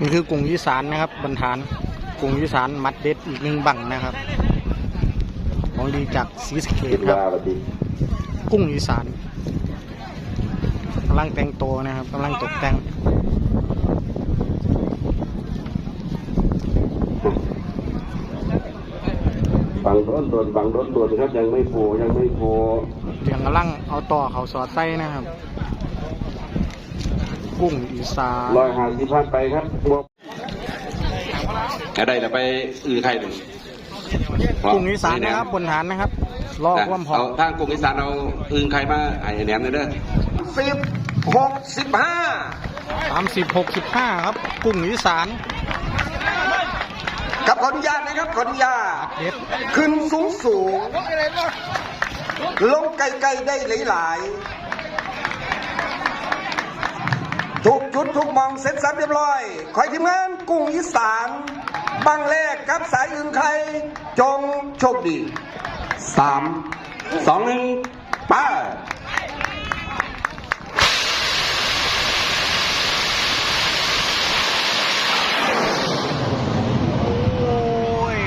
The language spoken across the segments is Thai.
นี่คือกรุงอีสานนะครับบรรทานกรุงอีสานมัดเด็ดอีกหนึ่งบังนะครับของดีจากศรีสะเกคิดดครับว่าบัดนี้กุ้งอีสานกำลังแต่งตัวนะครับกำลังตกแต่งบางโดนโดนบางโดนโดนครับยังไม่โผล่ยังไม่โผล่เดี๋ยวกำลังเอาต่อเขาสอดไส้นะครับ กุ้งอีสานร้อยห้าสิบพันไปครับบวกอะไรจะไปอือใครหนึ่งกุ้งอีสานนะครับบนฐานนะครับลอกความพอเอาทางกุ้งอีสานเอาอือใครมาไอ้แหนมเลยเด้อสิบหกสิบห้าสามสิบหกสิบห้าครับ กุ้งอีสานกับขออนุญาตนะครับขออนุญาตเด็ดขึ้นสูงสูงลงไกลๆได้หลายๆ ทุกจุดทุกมองเสร็จสับเรียบร้อยคอให้ทีมงานกุ้งอีสานบังแรกกับสายอื่นใคร จงโชคดีสามสองหนึ่งไป้า โอ้ย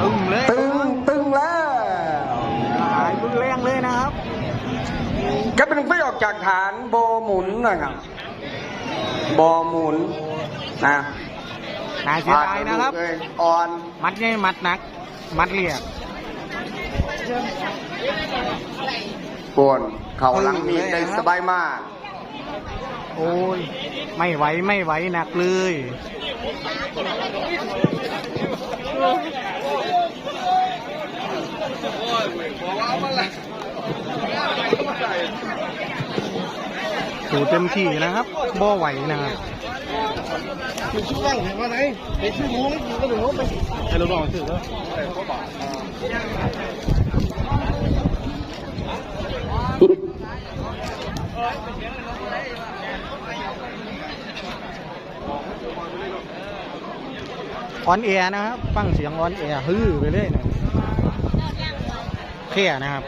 ตึงเลย ตึงตึงแล้ว หายรุนแรงเลยนะครับ ก็เป็นไม่ออกจากฐานโบหมุนนะครับโบหมุนนะน่าเสียดายนะครับเลยอ่อน มัดง่ายมัดหนัก มัดเรียบปวนเข่าหลังมีดได้สบายมาก โอ้ย ไม่ไหวไม่ไหวหนักเลย สูเต็มที่นะครับบ่ไหวนะครับคือชื่อว่างเห็นว่าไหนเป็นชื่อมูนี่ก็ถึงว่าไปให้เราลองชื่อแล้วออนแอร์นะครับ ฟังเสียงออนแอร์ฮือไปเรื่อยนะแค่นะครับ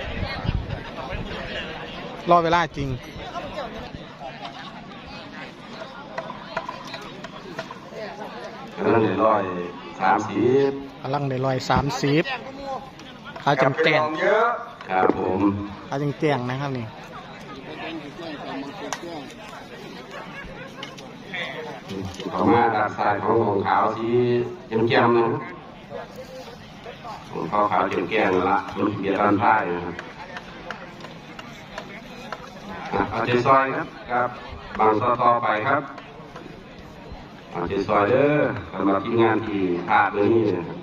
รอเวลาจริงนั่นร้อยสามสิบกำลังในรอยสามสิบขาจังแตงเยอะครับผมขาจังแตงนะครับนี่เขามาดักสายของของขาวสีเจียมๆนะครับของขาวขาวเจียมแก้งละมันเบียดรันพ่ายนะครับ อะเจซอยครับครับ บางต่อต่อไปครับอาใจซอยเด้อสำหรับที่งานที่พลาดเลยนี่นะครับ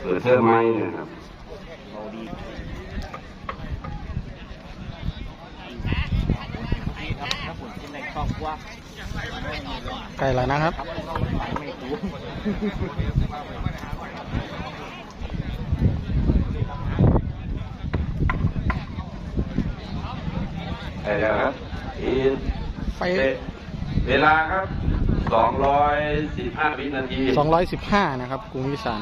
เปิดเทอมใหมนะครับไก่แล้วนะครับ ได้แล้วครับอีกไปเวลาครับ 215วินาที 215 นะครับกรุงอีสาน